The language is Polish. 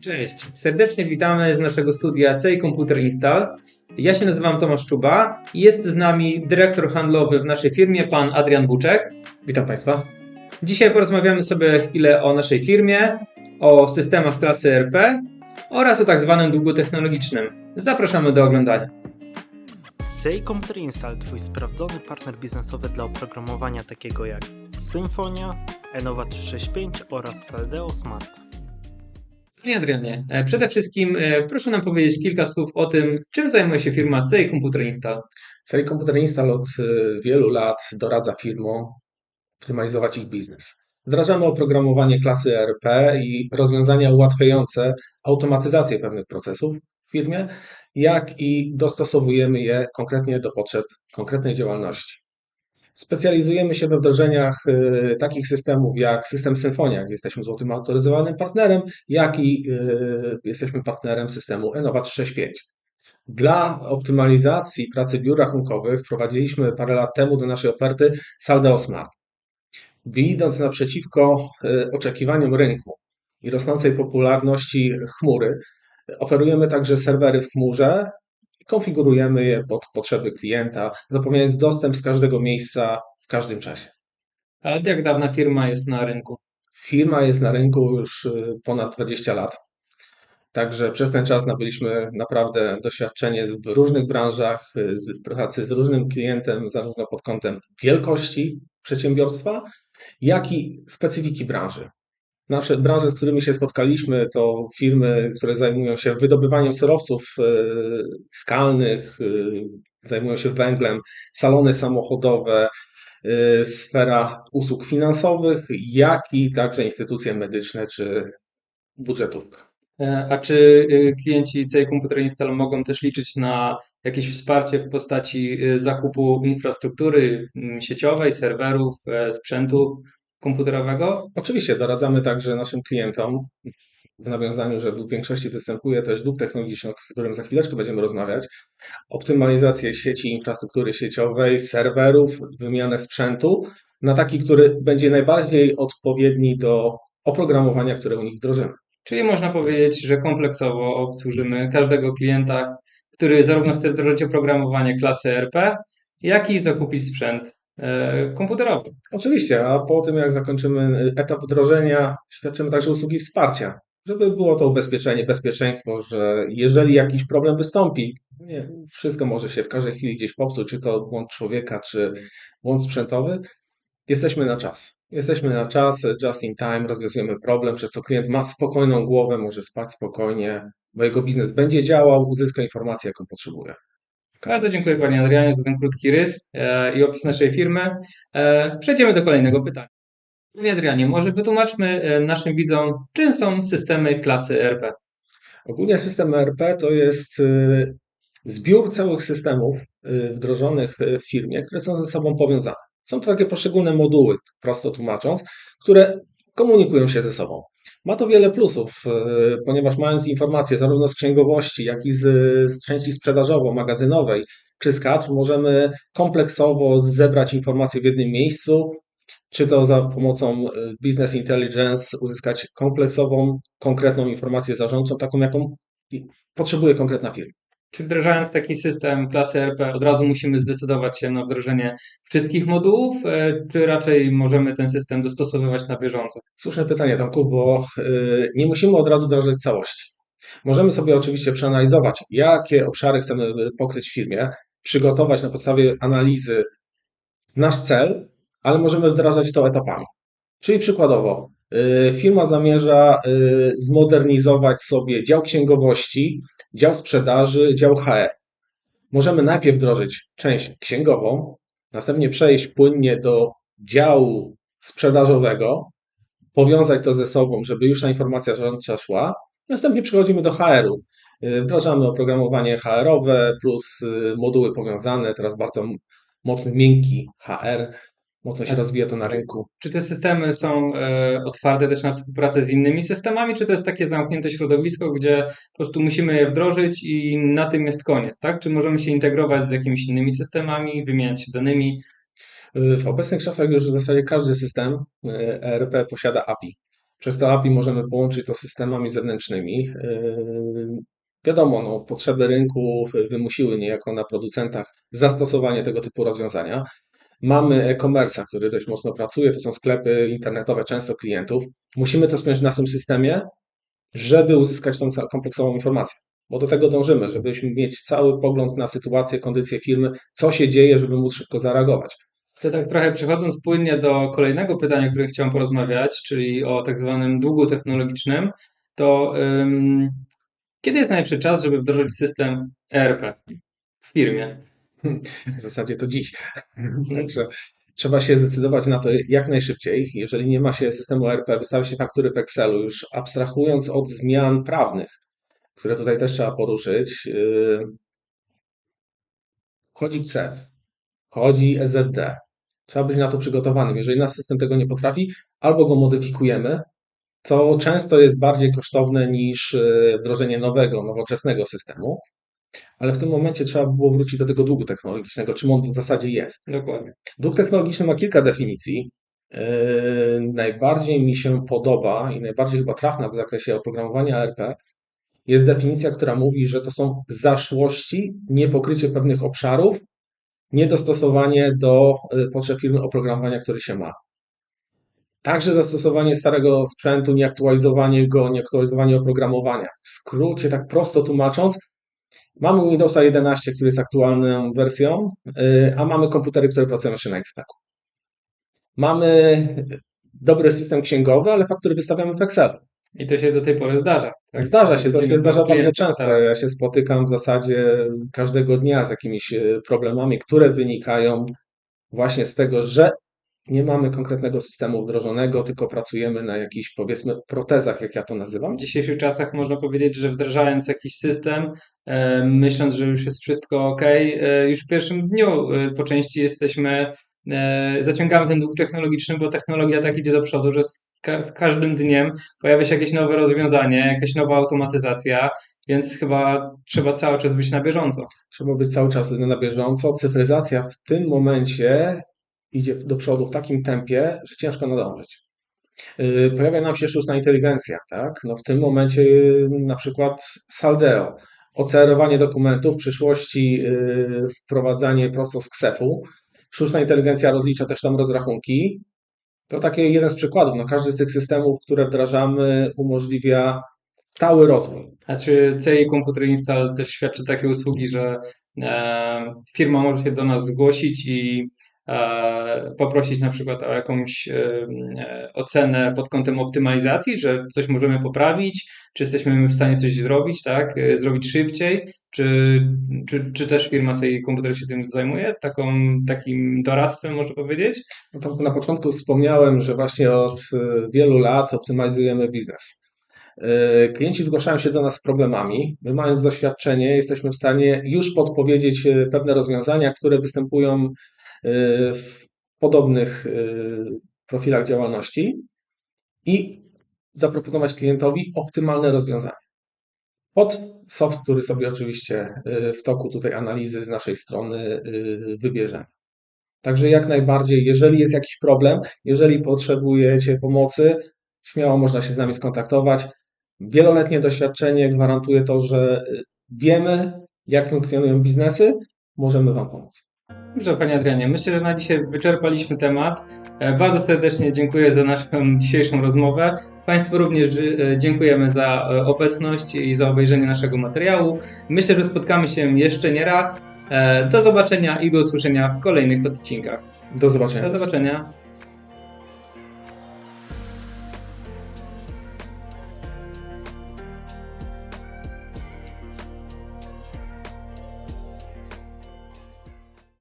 Cześć, serdecznie witamy z naszego studia CEI Computer Install. Ja się nazywam Tomasz Czuba i jest z nami dyrektor handlowy w naszej firmie, pan Adrian Buczek. Witam Państwa. Dzisiaj porozmawiamy sobie chwilę o naszej firmie, o systemach klasy RP oraz o tak zwanym długu technologicznym. Zapraszamy do oglądania. CI Computer Install, Twój sprawdzony partner biznesowy dla oprogramowania takiego jak Symfonia, Enova 365 oraz Saldeo Smart. Panie Adrianie, e, przede wszystkim e, proszę nam powiedzieć kilka słów o tym, czym zajmuje się firma CEI Computer Install. Celi Komputer Install od y, wielu lat doradza firmom optymalizować ich biznes. Wdrażamy oprogramowanie klasy ERP i rozwiązania ułatwiające automatyzację pewnych procesów w firmie, jak i dostosowujemy je konkretnie do potrzeb konkretnej działalności. Specjalizujemy się we wdrożeniach y, takich systemów jak system Symfonia, gdzie jesteśmy złotym autoryzowanym partnerem, jak i y, jesteśmy partnerem systemu Enova 365. Dla optymalizacji pracy biur rachunkowych wprowadziliśmy parę lat temu do naszej oferty Saldeo Smart. Idąc naprzeciwko y, oczekiwaniom rynku i rosnącej popularności chmury, oferujemy także serwery w chmurze konfigurujemy je pod potrzeby klienta, zapewniając dostęp z każdego miejsca w każdym czasie. A od jak dawna firma jest na rynku? Firma jest na rynku już y, ponad 20 lat. Także przez ten czas nabyliśmy naprawdę doświadczenie w różnych branżach, y, z pracy z różnym klientem, zarówno pod kątem wielkości przedsiębiorstwa, jak i specyfiki branży. Nasze branże, z którymi się spotkaliśmy, to firmy, które zajmują się wydobywaniem surowców y, skalnych, y, zajmują się węglem, salony samochodowe, y, sfera usług finansowych, jak i także instytucje medyczne czy budżetówka. E, A czy klienci CEI Computer Install mogą też liczyć na jakieś wsparcie w postaci zakupu infrastruktury sieciowej, serwerów, e, sprzętu komputerowego? Oczywiście doradzamy także naszym klientom w nawiązaniu, że w większości występuje też dług technologiczny, o którym za chwileczkę będziemy rozmawiać, optymalizację sieci infrastruktury sieciowej, serwerów, wymianę sprzętu na taki, który będzie najbardziej odpowiedni do oprogramowania, które u nich wdrożymy. Czyli można powiedzieć, że kompleksowo obsłużymy każdego klienta, który zarówno chce wdrożyć oprogramowanie klasy RP, jak i zakupić sprzęt komputerowy. Oczywiście, a po tym jak zakończymy etap wdrożenia, świadczymy także usługi wsparcia, żeby było to ubezpieczenie, bezpieczeństwo, że jeżeli jakiś problem wystąpi, nie, wszystko może się w każdej chwili gdzieś popsuć, czy to błąd człowieka, czy błąd sprzętowy, jesteśmy na czas. Jesteśmy na czas, just in time, rozwiązujemy problem, przez co klient ma spokojną głowę, może spać spokojnie, bo jego biznes będzie działał, uzyska informację, jaką potrzebuje. Bardzo dziękuję Panie Adrianie za ten krótki rys e, i opis naszej firmy. E, Przejdziemy do kolejnego pytania. Panie Adrianie, może wytłumaczmy e, naszym widzom, czym są systemy klasy RP? Ogólnie system ERP to jest zbiór całych systemów wdrożonych w firmie, które są ze sobą powiązane. Są to takie poszczególne moduły, prosto tłumacząc, które komunikują się ze sobą. Ma to wiele plusów, y, ponieważ mając informacje zarówno z księgowości, jak i z, z części sprzedażowo-magazynowej czy z kadr, możemy kompleksowo zebrać informacje w jednym miejscu, czy to za pomocą y, Business Intelligence uzyskać kompleksową, konkretną informację zarządczą, taką jaką potrzebuje konkretna firma. Czy wdrażając taki system klasy RP od razu musimy zdecydować się na wdrożenie wszystkich modułów, e, czy raczej możemy ten system dostosowywać na bieżąco? Słuszne pytanie, Tomku, bo y, nie musimy od razu wdrażać całości. Możemy sobie oczywiście przeanalizować, jakie obszary chcemy y, pokryć w firmie, przygotować na podstawie analizy nasz cel, ale możemy wdrażać to etapami. Czyli przykładowo, firma zamierza y, zmodernizować sobie dział księgowości, dział sprzedaży, dział HR. Możemy najpierw wdrożyć część księgową, następnie przejść płynnie do działu sprzedażowego, powiązać to ze sobą, żeby już ta informacja zarządcza szła. Następnie przechodzimy do HR-u. Y, Wdrażamy oprogramowanie HR-owe plus y, moduły powiązane. Teraz bardzo mocny, miękki HR. Mocno się Tak. rozwija to na rynku. Czy te systemy są e, otwarte też na współpracę z innymi systemami, czy to jest takie zamknięte środowisko, gdzie po prostu musimy je wdrożyć i na tym jest koniec, tak? Czy możemy się integrować z jakimiś innymi systemami, wymieniać się danymi? Y, W obecnych czasach już w zasadzie każdy system ERP posiada API. Przez to API możemy połączyć to z systemami zewnętrznymi. Wiadomo, no, potrzeby rynku wymusiły niejako na producentach zastosowanie tego typu rozwiązania. Mamy e-commerce, który dość mocno pracuje, to są sklepy internetowe, często klientów. Musimy to spiąć w naszym systemie, żeby uzyskać tą kompleksową informację. Bo do tego dążymy, żebyśmy mieć cały pogląd na sytuację, kondycję firmy, co się dzieje, żeby móc szybko zareagować. To tak trochę przechodząc płynnie do kolejnego pytania, o którym chciałem porozmawiać, czyli o tak zwanym długu technologicznym, to kiedy jest najlepszy czas, żeby wdrożyć system ERP w firmie? W zasadzie to dziś. Także trzeba się zdecydować na to jak najszybciej. Jeżeli nie ma się systemu ERP, wystawia się faktury w Excelu, już abstrahując od zmian prawnych, które tutaj też trzeba poruszyć. yy, Chodzi CEF, chodzi EZD. Trzeba być na to przygotowanym. Jeżeli nasz system tego nie potrafi, albo go modyfikujemy, co często jest bardziej kosztowne niż yy, wdrożenie nowego, nowoczesnego systemu. Ale w tym momencie trzeba było wrócić do tego długu technologicznego, czym on w zasadzie jest. Dokładnie. Dług technologiczny ma kilka definicji. Yy, najbardziej mi się podoba i najbardziej chyba trafna w zakresie oprogramowania ERP jest definicja, która mówi, że to są zaszłości, niepokrycie pewnych obszarów, niedostosowanie do yy, potrzeb firmy oprogramowania, które się ma. Także zastosowanie starego sprzętu, nieaktualizowanie go, nieaktualizowanie oprogramowania. W skrócie, tak prosto tłumacząc, Mamy Windowsa 11, który jest aktualną wersją, yy, a mamy komputery, które pracują jeszcze na XP-ku. Mamy dobry system księgowy, ale faktury wystawiamy w Excelu. I to się do tej pory zdarza. tak? Zdarza się, to się zdarza bardzo często. tak. Ja się spotykam w zasadzie każdego dnia z jakimiś e, problemami, które wynikają właśnie z tego, że nie mamy konkretnego systemu wdrożonego, tylko pracujemy na jakichś powiedzmy protezach, jak ja to nazywam. W dzisiejszych czasach można powiedzieć, że wdrażając jakiś system, e, myśląc, że już jest wszystko ok, e, już w pierwszym dniu e, po części jesteśmy, zaciągamy ten dług technologiczny, bo technologia tak idzie do przodu, że w każdym dniem pojawia się jakieś nowe rozwiązanie, jakaś nowa automatyzacja, więc chyba trzeba cały czas być na bieżąco. Trzeba być cały czas na bieżąco. Cyfryzacja w tym momencie idzie do przodu w takim tempie, że ciężko nadążyć. Yy, Pojawia nam się sztuczna inteligencja, tak? No w tym momencie yy, na przykład Saldeo, ocerowanie dokumentów, w przyszłości yy, wprowadzanie prosto z KSEF-u. Sztuczna inteligencja rozlicza też tam rozrachunki. To taki jeden z przykładów. No każdy z tych systemów, które wdrażamy, umożliwia stały rozwój. A czy CI Computer Install też świadczy takie usługi, że firma może się do nas zgłosić i poprosić na przykład o jakąś e, e, ocenę pod kątem optymalizacji, że coś możemy poprawić, czy jesteśmy w stanie coś zrobić, tak, e, zrobić szybciej, czy, czy, czy też firma CI Computer się tym zajmuje, taką, takim doradztwem można powiedzieć? No na początku wspomniałem, że właśnie od y, wielu lat optymalizujemy biznes. Klienci zgłaszają się do nas z problemami. My, mając doświadczenie, jesteśmy w stanie już podpowiedzieć pewne rozwiązania, które występują w podobnych y, profilach działalności i zaproponować klientowi optymalne rozwiązanie. Pod soft, który sobie oczywiście y, w toku tutaj analizy z naszej strony y, wybierzemy. Także jak najbardziej, jeżeli jest jakiś problem, jeżeli potrzebujecie pomocy, śmiało można się z nami skontaktować. Wieloletnie doświadczenie gwarantuje to, że y, wiemy, jak funkcjonują biznesy, możemy Wam pomóc. Dobrze, Panie Adrianie, myślę, że na dzisiaj wyczerpaliśmy temat. E, Bardzo serdecznie dziękuję za naszą dzisiejszą rozmowę. Państwu również e, dziękujemy za e, obecność i za obejrzenie naszego materiału. Myślę, że spotkamy się jeszcze nie raz. Do zobaczenia i do usłyszenia w kolejnych odcinkach. Do zobaczenia. Do zobaczenia.